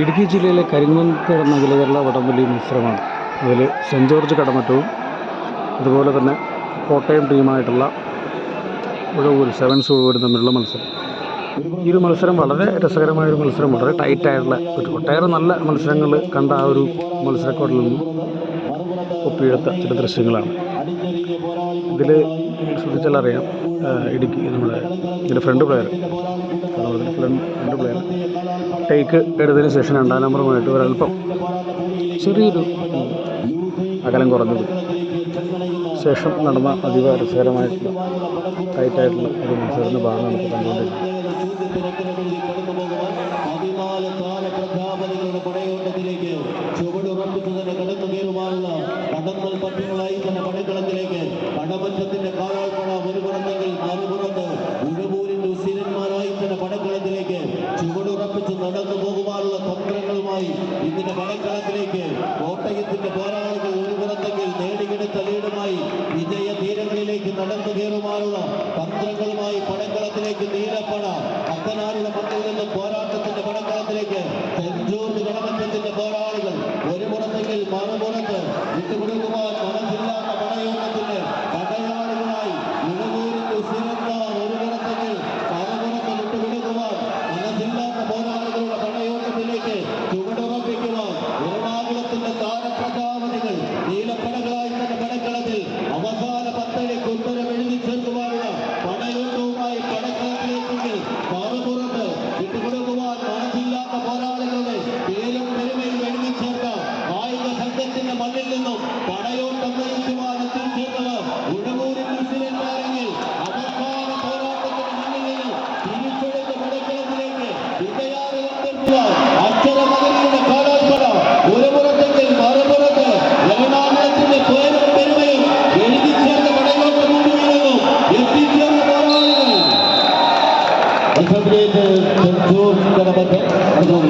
ഇടുക്കി ജില്ലയിലെ കരിങ്കുന്നത്ത് എന്ന അഖില കേരള വടംവലി മത്സരമാണ്. അതിൽ സെന്റ് ജോർജ് കടമറ്റവും അതുപോലെ തന്നെ കോട്ടയം ടീമായിട്ടുള്ള ഉഴവൂർ സെവൻസ് ഉഴവൂരും തമ്മിലുള്ള മത്സരം. ഈ ഒരു മത്സരം വളരെ രസകരമായ ഒരു മത്സരം വളരെ ടൈറ്റായിട്ടുള്ള ഒരു ഒട്ടേറെ നല്ല മത്സരങ്ങൾ കണ്ട ആ ഒരു മത്സരക്കോട്ടിൽ നിന്നും ഒപ്പിയെടുത്ത ചില ദൃശ്യങ്ങളാണ്. ഇതിൽ ശ്രദ്ധിച്ചാൽ അറിയാം ഇടുക്കി നമ്മുടെ ഇതിന്റെ front player front player take എടുത്തതിന് ശേഷം രണ്ടാം നമ്പറുമായിട്ട് ഒരല്പം ചെറിയൊരു അകലം കുറഞ്ഞത്. ശേഷം നടന്ന അതീവ രസകരമായിട്ടുള്ള ടൈറ്റായിട്ടുള്ള ഒരു മത്സരത്തിന്റെ ഭാഗം നമുക്ക് കണ്ടുകൊണ്ടിരിക്കുന്നത് കടമറ്റത്തിന്റെ കാലാൾപ്പട ഒരു പുറത്തെങ്കിൽ മറുപുറത്ത് പോകുവാനുള്ള തന്ത്രങ്ങളുമായി ഇതിന്റെ മഴക്കാലത്തിലേക്ക് കോട്ടയത്തിന്റെ പോരാളികൾ ഒരു പുറത്തെങ്കിൽ നേടിയെടുത്ത ലീഡുമായി വിജയ തീരങ്ങളിലേക്ക് നടന്നു കയറുവാനുള്ള തന്ത്രങ്ങളുമായി പടക്കളത്തിലേക്ക് നീലപ്പട അക്കനാരുടെ മണ്ണിൽ നിന്ന് പോരാട്ടത്തിന്റെ പടക്കളത്തിലേക്ക് ജോർജ് ഗണമറ്റത്തിന്റെ പോരാളികൾ ഒരു പുറത്തെങ്കിൽ മറുപുറത്ത് വിട്ടുകൊടുക്കുവാൻ താരപ്രജാപതികൾ നീലപ്പടകളായി തന്നെ പടക്കളത്തിൽ അവസാന പത്തടി ഉത്തരം എഴുതി ചേർക്കുവാനുള്ള പടയോട്ടവുമായി പടക്കളത്തിലേക്ക് മറുപുറത്ത് വിട്ടുകൊടുക്കുവാൻ മനസ്സില്ലാത്ത പോരാളികളുടെ പേരും പെരുമയും എഴുതി ചേർത്ത കായിക സംഘത്തിന്റെ മണ്ണിൽ നിന്നും പടയോട്ടം നയിക്കുവാൻ എത്തിച്ചേർന്നത് ഉഴവൂരിൽ മുസ്ലിംമാരെങ്കിൽ അവസാന പോരാട്ടത്തിന്റെ മണ്ണിൽ നിന്നും തിരിച്ചെടുത്ത പടക്കളത്തിലേക്ക് വിജയാറിൽ അക്ഷരമകരുടെ فضل تنزور ضربة عدو